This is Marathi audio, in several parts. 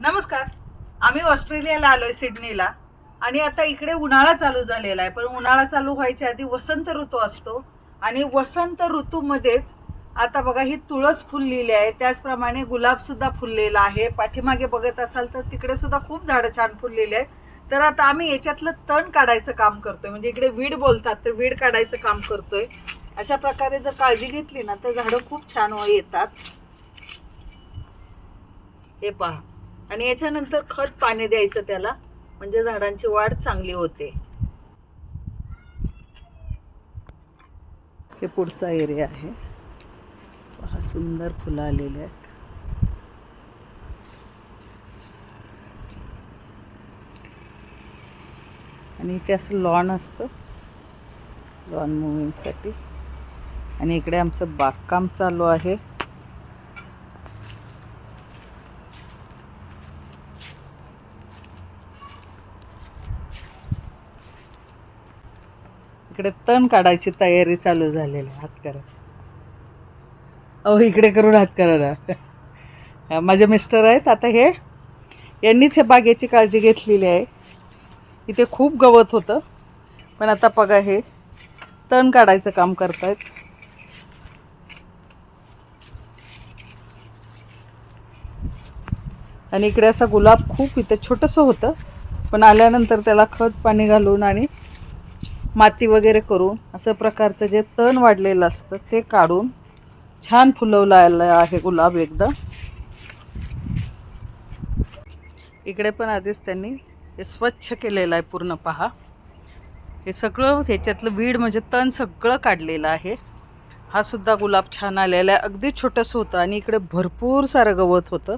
नमस्कार. आम्ही ऑस्ट्रेलियाला आलोय सिडनीला. आणि आता इकडे उन्हाळा चालू झालेला आहे. पण उन्हाळा चालू व्हायच्या आधी वसंत ऋतू असतो. आणि वसंत ऋतूमध्येच आता बघा ही तुळस फुललेली आहे. त्याचप्रमाणे गुलाबसुद्धा फुललेला आहे. पाठीमागे बघत असाल तर तिकडे सुद्धा खूप झाडं छान फुललेली आहेत. तर आता आम्ही याच्यातलं तण काढायचं काम करतोय. म्हणजे इकडे वीड बोलतात तर वीड काढायचं काम करतोय. अशा प्रकारे जर काळजी घेतली ना तर झाडं खूप छान येतात. हे पहा. आणि याच्यानंतर खत पाणी द्यायचं त्याला. म्हणजे झाडांची वाढ चांगली होते. हे पुढचा एरिया आहे. पहा सुंदर फुलं आलेली आहेत. आणि इथे असं लॉन असतं. लॉन मुव्हिंगसाठी आणि इकडे आमचं बागकाम चालू आहे. इकडे तण काढायची तयारी चालू झालेली आहे हात करा अहो इकडे करून हात करा माझे मिस्टर आहेत आता हे. यांनीच हे बागेची काळजी घेतलेली आहे. इथे खूप गवत होतं पण आता बघा हे तण काढायचं काम करतायत. आणि इकडे असा गुलाब खूप इथे छोटंसं होतं पण आल्यानंतर त्याला खत पाणी घालून आणि माती वगैरे करून असं प्रकारचं जे तण वाढलेलं असतं ते काढून छान फुलवलं आहे गुलाब एकदम इकडे पण आधीच त्यांनी हे स्वच्छ केलेलं आहे पूर्ण पहा. हे सगळं ह्याच्यातलं वीड म्हणजे तण सगळं काढलेलं आहे. हा सुद्धा गुलाब छान आलेला आहे. अगदी छोटंसं होतं आणि इकडे भरपूर सारं गवत होतं.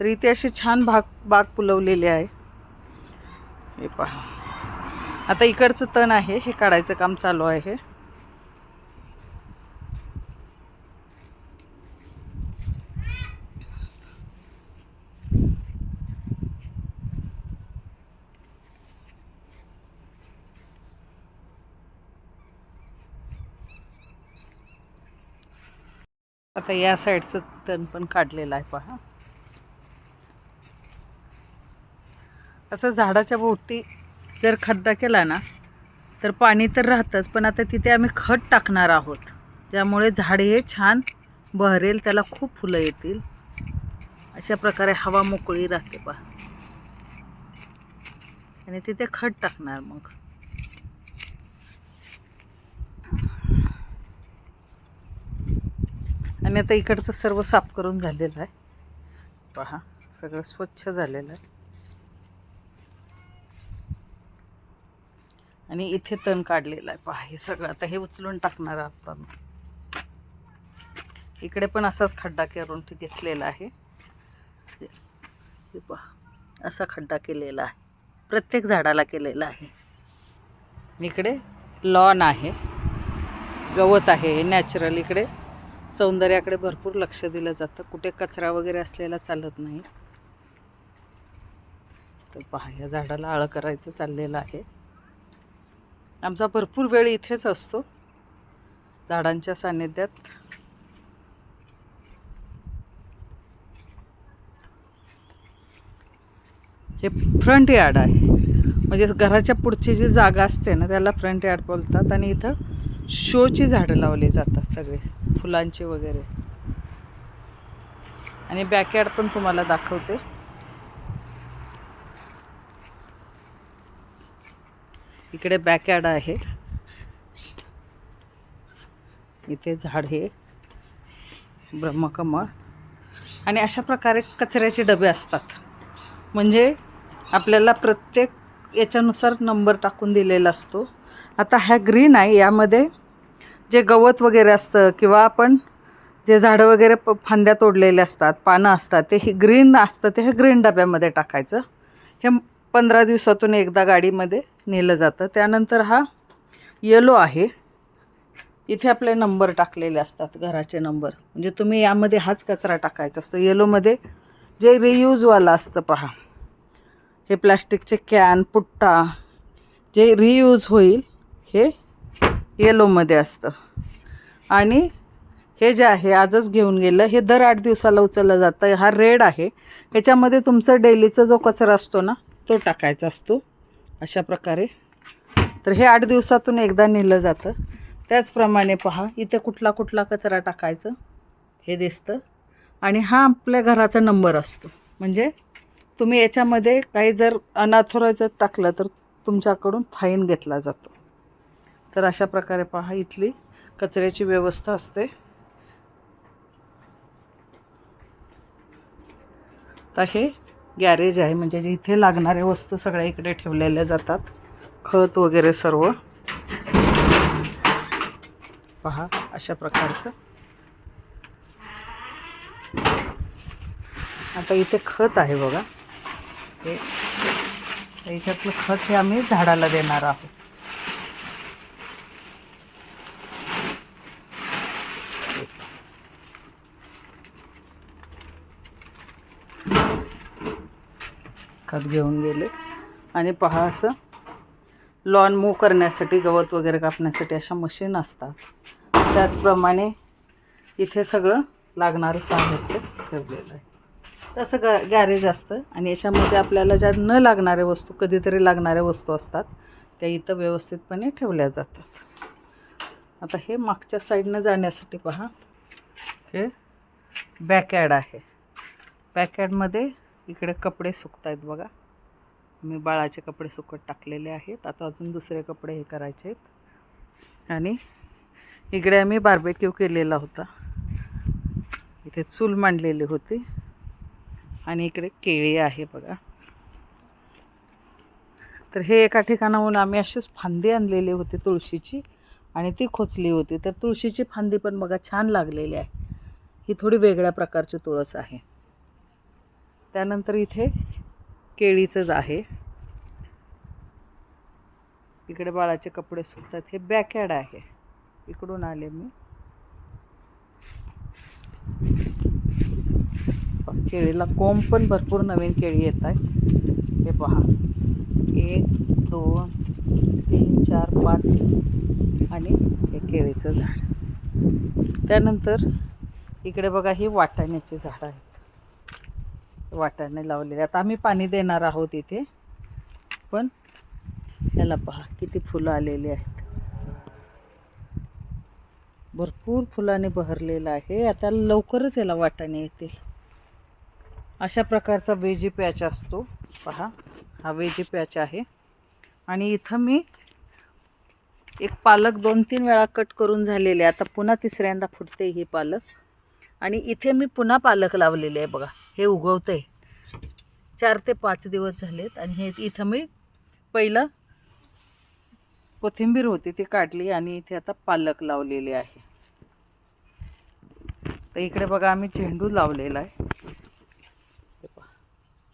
तर इथे अशी छान भाग बाग फुलवलेली आहे. हे पहा. आता इकडचं तण आहे हे काढायचं काम चालू आहे. आता या साईडचं तण पण काढलेलं आहे पहा. असं झाडाच्या भोवती जर खड्डा केला ना तर पाणी तर राहतंच पण आता तिथे आम्ही खत टाकणार आहोत. त्यामुळे झाडे हे छान बहरेल त्याला खूप फुलं येतील. अशा प्रकारे हवा मोकळी राहते पहा. आणि तिथे खत टाकणार मग. आणि आता इकडचं सर्व साफ करून झालेलं आहे. पहा सगळं स्वच्छ झालेलं आहे. आणि इथे तण काढलेलं आहे. पहा हे सगळं आता हे उचलून टाकणार आहोत इकडे पण असाच खड्डा करून ते घेतलेला आहे. हे पहा असा खड्डा केलेला आहे. प्रत्येक झाडाला केलेला आहे. इकडे लॉन आहे. गवत आहे नॅचरल इकडे. सौंदर्याकडे भरपूर लक्ष दिलं जातं. कुठे कचरा वगैरे असलेला चालत नाही. तर पहा या झाडाला आळं करायचं चाललेलं आहे. आमचा भरपूर वेळ इथेच असतो. झाडांच्या सान्निध्यात. हे फ्रंट यार्ड आहे. म्हणजे घराच्या पुढची जी जागा असते ना त्याला फ्रंट यार्ड बोलतात आणि इथं शोची झाडं लावली जातात सगळे फुलांची वगैरे. आणि बॅकयार्ड पण तुम्हाला दाखवते. इकडे बॅकयार्ड आहे. इथे झाड हे. ब्रह्मकमळ. आणि अशा प्रकारे कचऱ्याचे डबे असतात. म्हणजे आपल्याला प्रत्येक याच्यानुसार नंबर टाकून दिलेला असतो. आता ह्या ग्रीन आहे. यामध्ये जे गवत वगैरे असतं किंवा आपण जे झाडं वगैरे प फांद्या तोडलेले असतात पानं असतात ते हे ग्रीन असतं. ते हे ग्रीन डब्यामध्ये टाकायचं. हे पंधरा दिवसातून एकदा गाडीमध्ये नेलं जातं. त्यानंतर हा येलो आहे. इथे आपले नंबर टाकलेले असतात घराचे नंबर म्हणजे तुम्ही यामध्ये हाच कचरा टाकायचा असतो. येलोमध्ये जे रियूजवाला असतं पहा. हे प्लॅस्टिकचे कॅन पुट्टा जे रियूज होईल हे येलोमध्ये असतं. आणि हे जे आहे आजच घेऊन गेलं हे दर आठ दिवसाला उचललं जातं. हा रेड आहे. ह्याच्यामध्ये तुमचं डेलीचा जो कचरा असतो ना तो टाकायचा असतो. अशा प्रकारे. तर हे आठ दिवसातून एकदा नेलं जातं. त्याचप्रमाणे पहा इथे कुठला कुठला कचरा टाकायचं हे दिसतं. आणि हा आपल्या घराचा नंबर असतो. म्हणजे तुम्ही याच्यामध्ये काही जर अनऑथोराईज टाकलं तर तुमच्याकडून फाईन घेतला जातो. तर अशा प्रकारे पहा इथली कचऱ्याची व्यवस्था असते. तर हे गॅरेज आहे म्हणजे जे इथे लागणाऱ्या वस्तू सगळ्या इकडे ठेवलेल्या जातात. खत वगैरे सर्व. पहा अशा प्रकारचं. आता इथे खत आहे बघा. हे याच्यातलं खत हे आम्ही झाडाला देणार आहोत. खत घेऊन गेले. आणि पहा असं लॉन मूव करण्यासाठी गवत वगैरे कापण्यासाठी अशा मशीन असतात. त्याचप्रमाणे इथे सगळं लागणारं साहित्य ठेवलेलं आहे. तसं ग गॅरेज असतं आणि याच्यामध्ये आपल्याला ज्या न लागणाऱ्या वस्तू कधीतरी लागणाऱ्या वस्तू असतात त्या इथं व्यवस्थितपणे ठेवल्या जातात. आता हे मागच्या साईडनं जाण्यासाठी पहा. हे बॅकॲड आहे. बॅकॲडमध्ये इकडे कपडे सुकत आहेत बघा. मी बाळाचे कपडे सुकत टाकलेले आहेत. आता अजून दुसरे कपडे हे करायचे आहेत. आणि इकडे आम्ही बार्बेक्यू केलेला होता. इथे चूल मांडलेली होती. आणि इकडे केळी आहे बघा. तर हे एका ठिकाणाहून आम्ही अशीच फांदी आणलेली होती तुळशीची आणि ती खोचली होती. तर तुळशीची फांदी पण बघा छान लागलेली आहे. ही थोडी वेगळ्या प्रकारची तुळस आहे. त्यानंतर इथे केळीचंच आहे. इकडे बाळाचे कपडे सुकतात. हे बॅकॅड आहे. इकडून आले मी. केळीला कोंब पण भरपूर नवीन केळी येत आहे हे पहा. एक दोन तीन चार पाच आणि हे केळीचं झाड. त्यानंतर इकडे बघा ही वाटाण्याची झाडं आहेत वाटाणे लावलेले. आता आम्ही पाणी देणार आहोत इथे. पण याला पहा किती फुलं आलेली आहेत. भरपूर फुलाने बहरलेलं आहे. आता लवकरच याला वाटाणे येतील. अशा प्रकारचा वेजी पॅच असतो. पहा हा वेजी पॅच आहे. आणि इथं मी एक पालक दोन तीन वेळा कट करून झालेले. आहे. आता पुन्हा तिसऱ्यांदा फुटते ही पालक. आणि इथे मी पुन्हा पालक लावलेले आहे बघा. हे उगवतं आहे चार ते पाच दिवस झालेत आणि हे इथं मी पहिलं कोथिंबीर होती ती काढली आणि इथे आता पालक लावलेली आहे. तर इकडे बघा आम्ही झेंडू लावलेला आहे.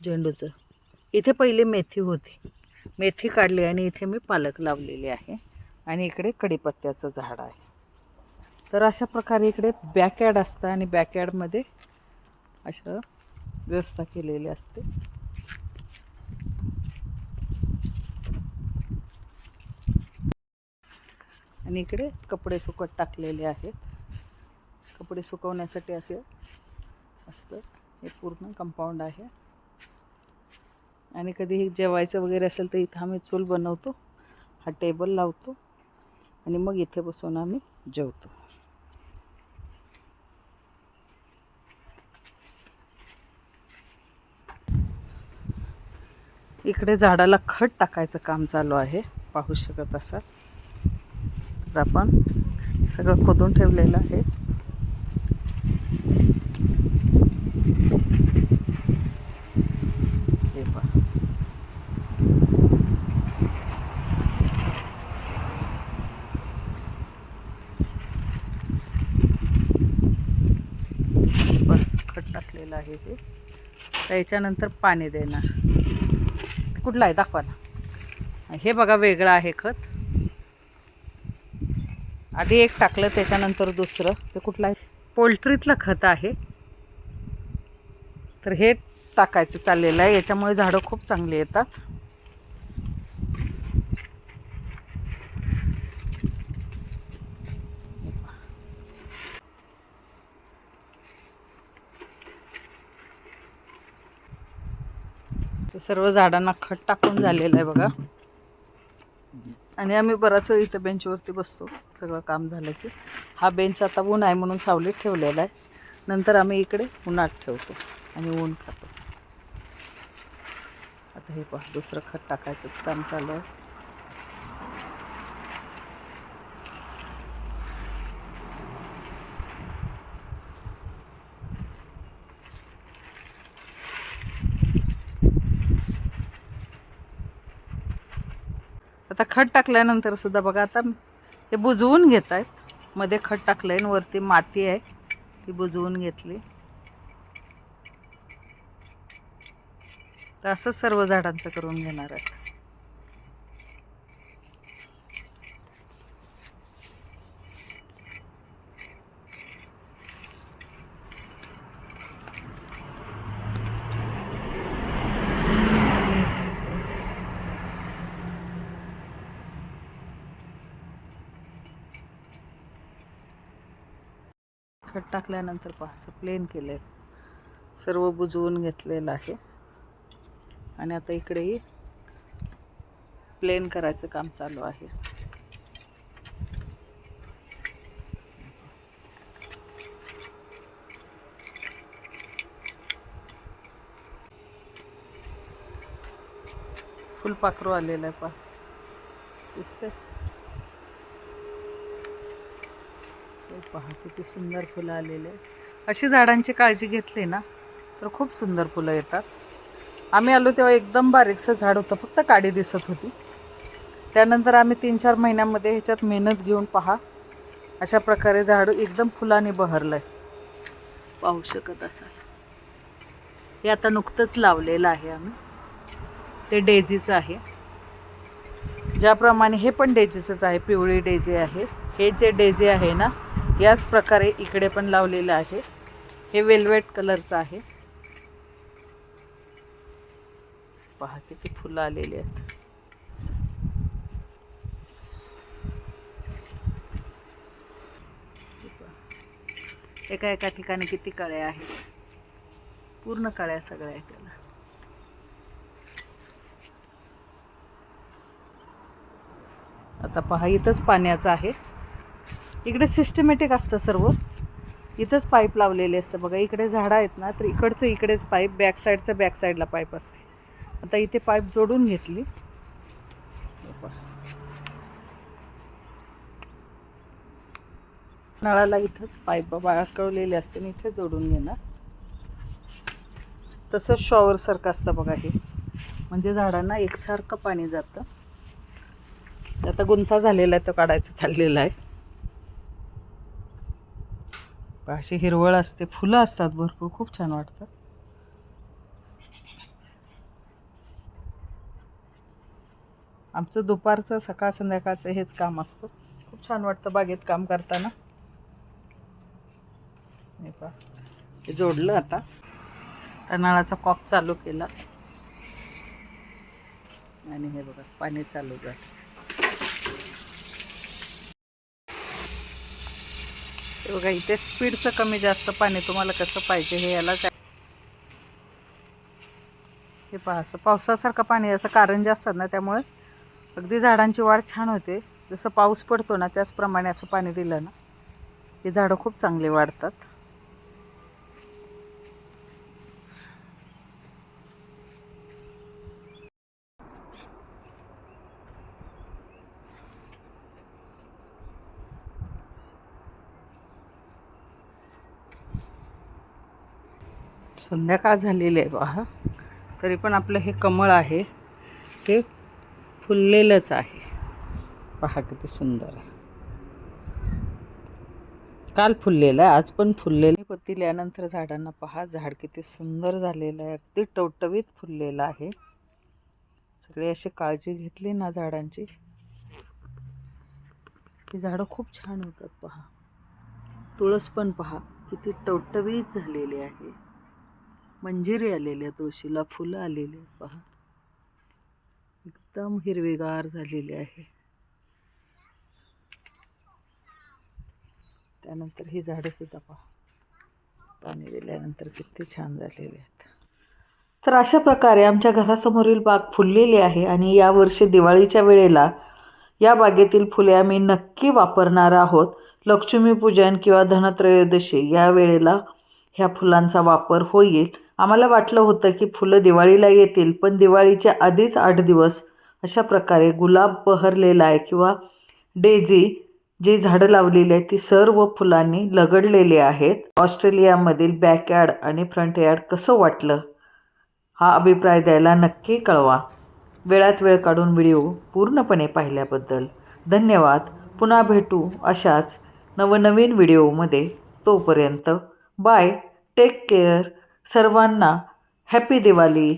झेंडूचं. इथे पहिले मेथी होती. मेथी काढली आणि इथे मी पालक लावलेली आहे. आणि इकडे कढीपत्त्याचं झाड आहे. तर अशा प्रकारे इकडे बॅकॲड असतं आणि बॅकॲडमध्ये अशा व्यवस्था केलेली असते. आणि इकडे कपडे सुकत टाकलेले आहेत. कपडे सुकवण्यासाठी असे असतं. हे पूर्ण कंपाऊंड आहे. आणि कधी जेवायचं वगैरे असेल तर इथं आम्ही चूल बनवतो. हा टेबल लावतो. आणि मग इथे बसून आम्ही जेवतो. इकडे झाडाला खत टाकायचं काम चालू आहे. पाहू शकत असाल. तर आपण सगळं खोदून ठेवलेलं आहे. हे बस खत टाकलेलं आहे हे. त्याच्यानंतर पाणी देणार. कुठला आहे? दाखवा ना. हे बघा वेगळं आहे खत. आधी एक टाकलं त्याच्यानंतर दुसरं. ते कुठलं आहे? पोल्ट्रीतलं खत आहे. तर हे टाकायचं चाललेलं आहे. याच्यामुळे झाडं खूप चांगली येतात. ते सर्व झाडांना खत टाकून झालेलं आहे बघा. आणि आम्ही बराच वेळ इथं बेंचवरती बसतो. सगळं काम झालं की. हा बेंच आता ऊन आहे म्हणून सावलीत ठेवलेला आहे. नंतर आम्ही इकडे उन्हात ठेवतो आणि ऊन खातो. आता हे पहा दुसरं खत टाकायचंच काम चालू आहे. आता खत टाकल्यानंतर सुद्धा बघा आता हे बुजवून घेत आहेत मध्ये खत टाकलं आहे वरती माती आहे ती बुजवून घेतली. तर असंच सर्व झाडांचं करून घेणार आहेत खत टाकल्यानंतर पहा असं प्लेन केलं आहे सर्व बुजवून घेतलेलं आहे. आणि आता इकडेही प्लेन करायचं काम चालू आहे. फुलपाखरू आलेलं आहे पहा. दिसतंय? पहा किती सुंदर फुलं आलेले आहेत. अशी झाडांची काळजी घेतली ना तर खूप सुंदर फुलं येतात. आम्ही आलो तेव्हा एकदम बारीकसं झाड होतं फक्त काडी दिसत होती. त्यानंतर आम्ही तीन चार महिन्यामध्ये ह्याच्यात मेहनत घेऊन पहा अशा प्रकारे झाड एकदम फुलाने बहरलं आहे पाहू शकत असाल. हे आता नुकतंच लावलेलं आहे आम्ही. ते डेझीचं आहे. ज्याप्रमाणे हे पण डेझीचंच आहे पिवळी डेझी आहे. हे जे डेझी आहे ना याच प्रकारे इकडे पण लावलेलं आहे. हे वेल्वेट कलरचं आहे. पहा किती फुलं आलेली आहेत. एका एका ठिकाणी किती कळ्या आहेत. पूर्ण कळ्या सगळ्या आहेत त्याला. आता पहा इथंच पाण्याचं आहे. इकडे सिस्टमॅटिक असतं सर्व. इथंच पाईप लावलेले असतं बघा. इकडे झाडं आहेत ना तर इकडचं इकडेच पाईप बॅक साईडचं बॅक साईडला पाईप असते. आता इथे पाईप जोडून घेतली. नळाला इथंच पाईप बाळकवलेले असते आणि इथे जोडून घेणार. तसंच शॉवरसारखं असतं बघा हे. म्हणजे झाडांना एकसारखं पाणी जातं. आता गुंता झालेला आहे तो काढायचं चाललेला आहे. अशी हिरवळ असते. फुलं असतात भरपूर. खूप छान वाटतात आमचं दुपारचं सकाळ संध्याकाळचं हेच काम असतं. खूप छान वाटतं बागेत काम करताना. हे पहा. जोडलं आता. त्या नळाचा कॉक चालू केला. आणि हे बघा पाणी चालू झालं. बघा इथे स्पीडचं कमी जास्त पाणी तुम्हाला कसं पाहिजे हे याला काय? हे पहा असं पावसासारखं पाणी याचं कारण जे असतात ना त्यामुळे अगदी झाडांची वाढ छान होते. जसं पाऊस पडतो ना त्याचप्रमाणे असं पाणी दिलं ना हे झाडं खूप चांगली वाढतात. संध्याकाळ झालेली आहे पहा. तरी पण आपलं हे कमळ आहे. ते फुललेलंच आहे. पहा किती सुंदर आहे. काल फुललेलं आहे आज पण फुललेलं पतिल्यानंतर झाडांना पहा झाड किती सुंदर झालेलं आहे. अगदी टवटवीत फुललेलं आहे. सगळी अशी काळजी घेतली ना झाडांची. की झाडं खूप छान होतात पहा. तुळस पण पहा किती टवटवीत झालेली आहे. मंजिरी आलेली आहे तुळशीला फुलं आलेली आहेत पहा. एकदम हिरवीगार झालेली आहे. त्यानंतर ही झाडंसुद्धा पहा. पाणी दिल्यानंतर किती छान झालेली आहेत. तर अशा प्रकारे आमच्या घरासमोरील बाग फुललेली आहे आणि यावर्षी दिवाळीच्या वेळेला या बागेतील फुले आम्ही नक्की वापरणार आहोत. लक्ष्मीपूजन किंवा धनत्रयोदशी या वेळेला ह्या फुलांचा वापर होईल. आम्हाला वाटलं होतं की फुलं दिवाळीला येतील पण दिवाळीच्या आधीच आठ दिवस अशा प्रकारे गुलाब बहरलेला आहे किंवा डेझी जी झाडं लावलेली आहेत ती सर्व फुलांनी लगडलेली आहेत. ऑस्ट्रेलियामधील बॅकयार्ड आणि फ्रंट यार्ड कसं वाटलं? हा अभिप्राय द्यायला नक्की कळवा. वेळात वेळ काढून व्हिडिओ पूर्णपणे पाहिल्याबद्दल धन्यवाद. पुन्हा भेटू अशाच नवनवीन व्हिडिओमध्ये. तोपर्यंत बाय. Take care. सर्वांना हॅपी दिवाळी.